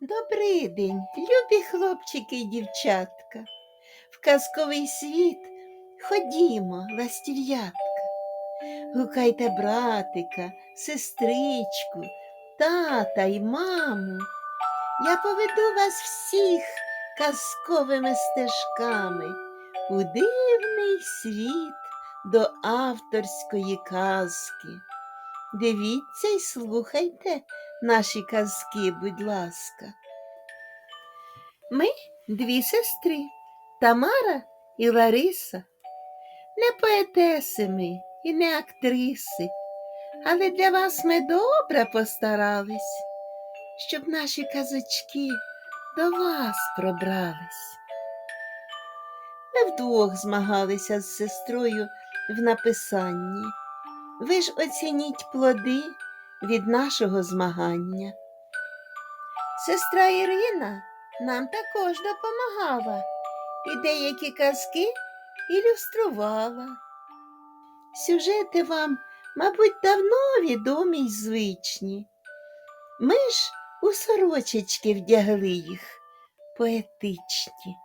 Добрий день, любі хлопчики і дівчатка. В казковий світ ходімо, ластів'ятка. Гукайте братика, сестричку, тата й маму. Я поведу вас всіх казковими стежками у дивний світ до авторської казки. Дивіться й слухайте наші казки, будь ласка. Ми дві сестри Тамара і Лариса. Не поетеси ми і не актриси, але для вас ми добре постарались, щоб наші казочки до вас пробрались. Ми вдвох змагалися з сестрою в написанні. Ви ж оцініть плоди від нашого змагання. Сестра Ірина нам також допомагала і деякі казки ілюструвала. Сюжети вам, мабуть, давно відомі й звичні. Ми ж у сорочечки вдягли їх поетичні.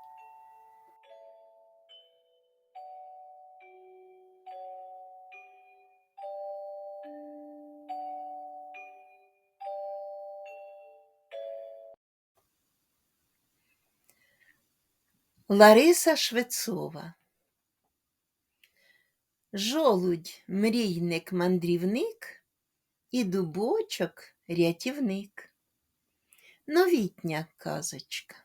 Лариса Швецова Жолудь мрійник мандрівник і дубочок рятівник. Новітня казочка.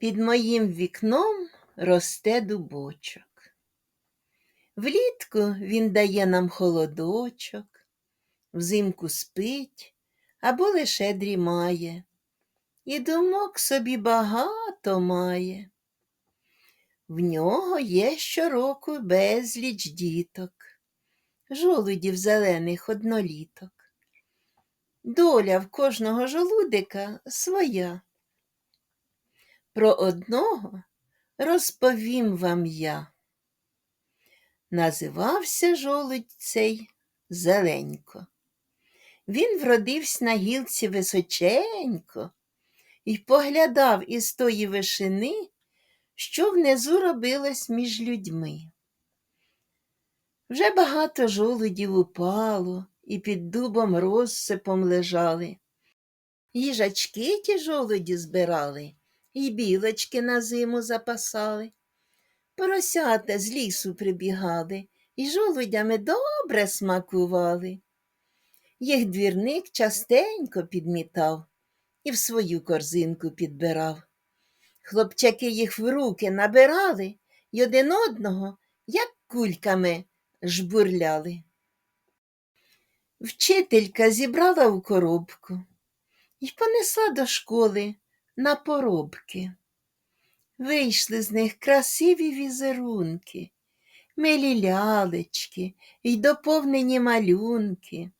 Під моїм вікном росте дубочок. Влітку він дає нам холодочок, взимку спить або лише дрімає, і думок собі багато має. В нього є щороку безліч діток, жолудів зелених одноліток. Доля в кожного жолудика своя. Про одного розповім вам я. Називався жолудь цей Зеленько. Він вродився на гілці височенько і поглядав із тої вишини, що внизу робилось між людьми. Вже багато жолудів упало і під дубом розсипом лежали. Їжачки ті жолуді збирали і білочки на зиму запасали. Поросята з лісу прибігали і жолудями добре смакували. Їх двірник частенько підмітав і в свою корзинку підбирав. Хлопчаки їх в руки набирали й один одного, як кульками, жбурляли. Вчителька зібрала в коробку і понесла до школи на поробки. Вийшли з них красиві візерунки, милі лялечки й доповнені малюнки.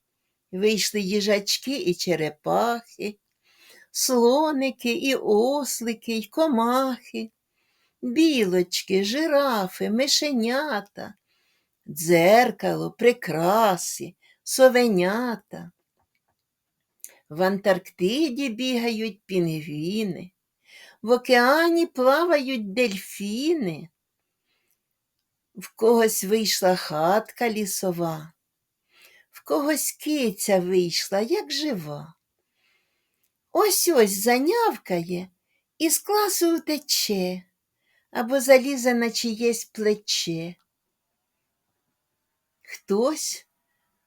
Вийшли їжачки і черепахи, слоники і ослики й комахи, білочки, жирафи, мишенята, дзеркало, прикраси, совенята. В Антарктиді бігають пінгвіни, в океані плавають дельфіни. В когось вийшла хатка лісова, в когось киця вийшла, як жива. Ось ось занявкає і з класу втече або залізе на чиєсь плече. Хтось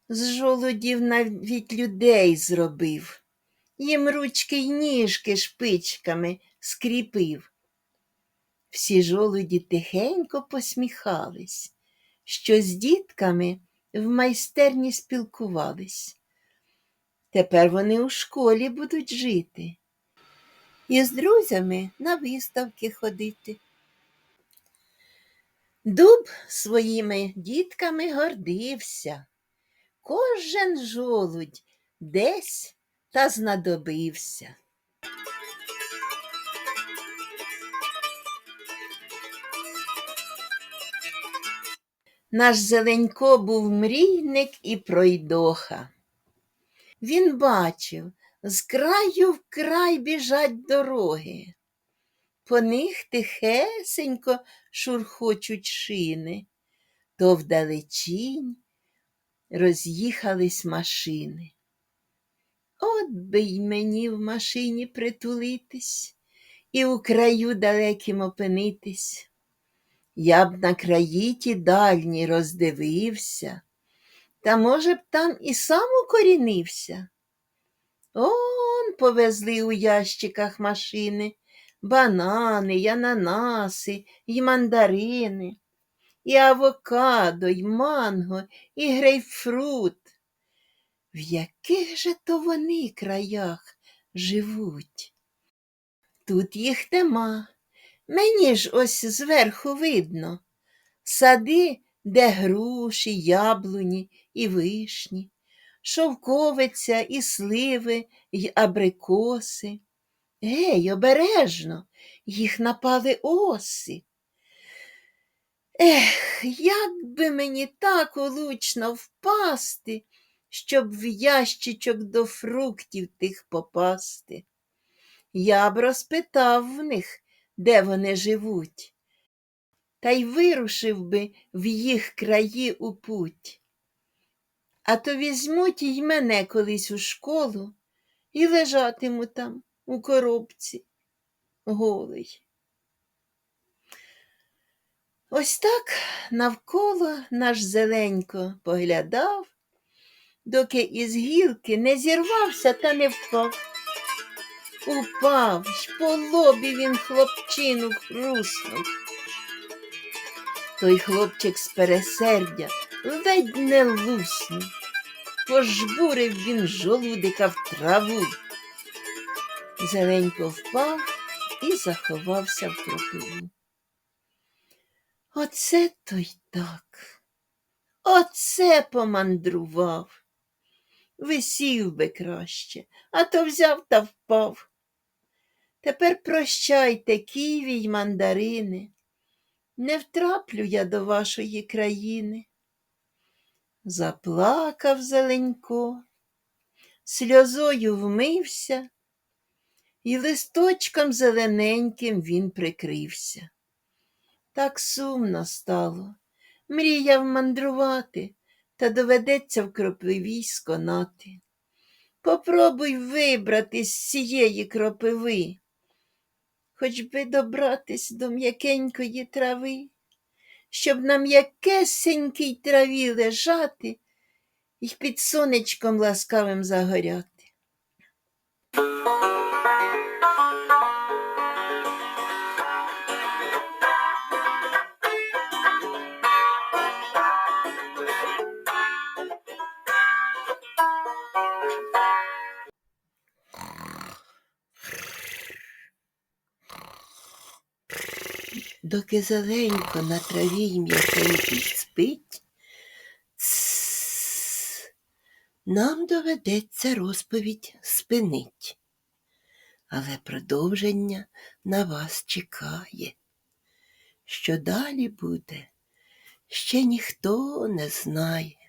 з жолудів навіть людей зробив, їм ручки й ніжки шпичками скріпив. Всі жолуді тихенько посміхались, що з дітками в майстерні спілкувались. Тепер вони у школі будуть жити і з друзями на виставки ходити. Дуб своїми дітками гордився. Кожен жолудь десь та знадобився. Наш Зеленько був мрійник і пройдоха. Він бачив, з краю в край біжать дороги. По них тихесенько шурхочуть шини, то вдалечінь роз'їхались машини. От би й мені в машині притулитись і у краю далеким опинитись. Я б на краї ті дальні роздивився, та, може б, там і сам укорінився. Он повезли у ящиках машини банани, й ананаси, й мандарини, і авокадо, й манго, і грейпфрут. В яких же то вони краях живуть? Тут їх нема. Мені ж ось зверху видно. Сади, де груші, яблуні і вишні, шовковиця і сливи, й абрикоси. Гей, обережно, їх напали оси. Ех, як би мені так улучно впасти, щоб в ящичок до фруктів тих попасти. Я б розпитав в них, де вони живуть, та й вирушив би в їх краї у путь. А то візьмуть й мене колись у школу і лежатиму там у коробці голий. Ось так навколо наш зеленько поглядав, доки із гілки не зірвався та не впав. Упав, й по лобі він хлопчину хруснув. Той хлопчик з пересердя ледь не луснув, пожбурив він жолудика в траву. Зеленько впав і заховався в кропиву. Оце то й так. Оце помандрував. Висів би краще, а то взяв та впав. Тепер прощайте, ківі й мандарини. Не втраплю я до вашої країни. Заплакав зеленько, сльозою вмився, і листочком зелененьким він прикрився. Так сумно стало, мріяв мандрувати, та доведеться в кропивій сконати. Попробуй вибрати з цієї кропиви, хоч би добратись до м'якенької трави, щоб на м'якесенькій траві лежати і під сонечком ласкавим загоряти. Доки зеленько на траві й м'якенький спить, «Тсс, нам доведеться розповідь спинить, але продовження на вас чекає. Що далі буде, ще ніхто не знає.